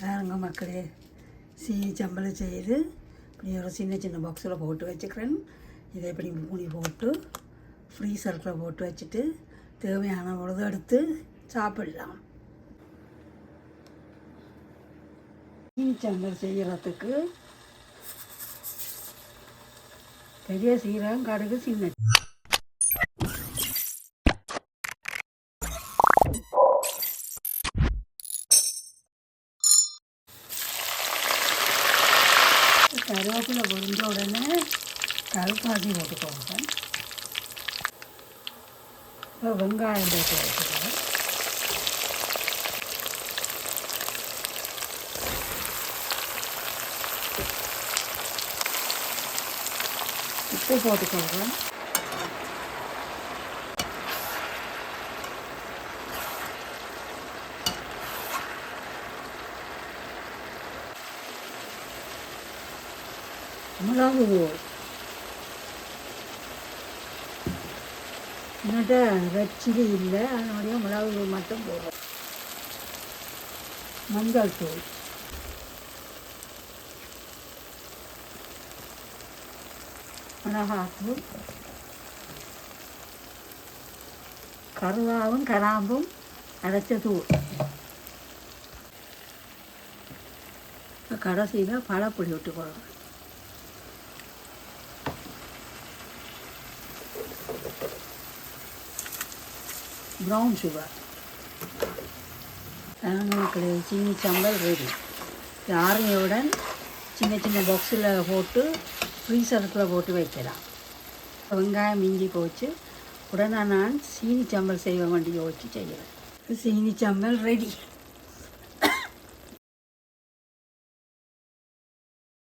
பாருங்க மக்களே. சீனி சம்பளம் செய்து இப்படி ஒரு சின்ன சின்ன பாக்ஸில் போட்டு வச்சுக்கிறேன். இதை இப்படி மூடி போட்டு ஃப்ரீசருக்குள்ள போட்டு வச்சுட்டு தேவையான பொழுது எடுத்து சாப்பிடலாம். சீனி சம்பல் செய்கிறதுக்கு பெரிய சீரகம் கடுகு சின்ன கருவேப்பிலை பொறிஞ்ச உடனே கல்பாசி போட்டுக்கோங்க. இப்போ வெங்காயம் போட்டு வச்சுக்கிறேன் உப்பு போட்டுக்கோங்க. மிளகு என்னட்ட ரெட் சில்லி இல்லை அதனுடைய மிளகு மட்டும் போடுறோம் மஞ்சள் தூள் மிளகாத்தூள் கருவாவும் கராம்பும் அரைச்ச தூள் கடைசியில் பழப்பொடி விட்டு போடுறோம் ப்ரௌன் சுகர் மக்களே சீனி சாம்பல் ரெடி ஆறுமையுடன் சின்ன சின்ன பாக்ஸில் போட்டு ஃப்ரீசருக்குள்ளே போட்டு வைக்கலாம். வெங்காயம் மிஞ்சி போச்சு. உடனே நான் சீனி சாம்பல் செய்வேன் வேண்டி யோசிச்சு செய்கிறேன் சீனி சாம்பல் ரெடி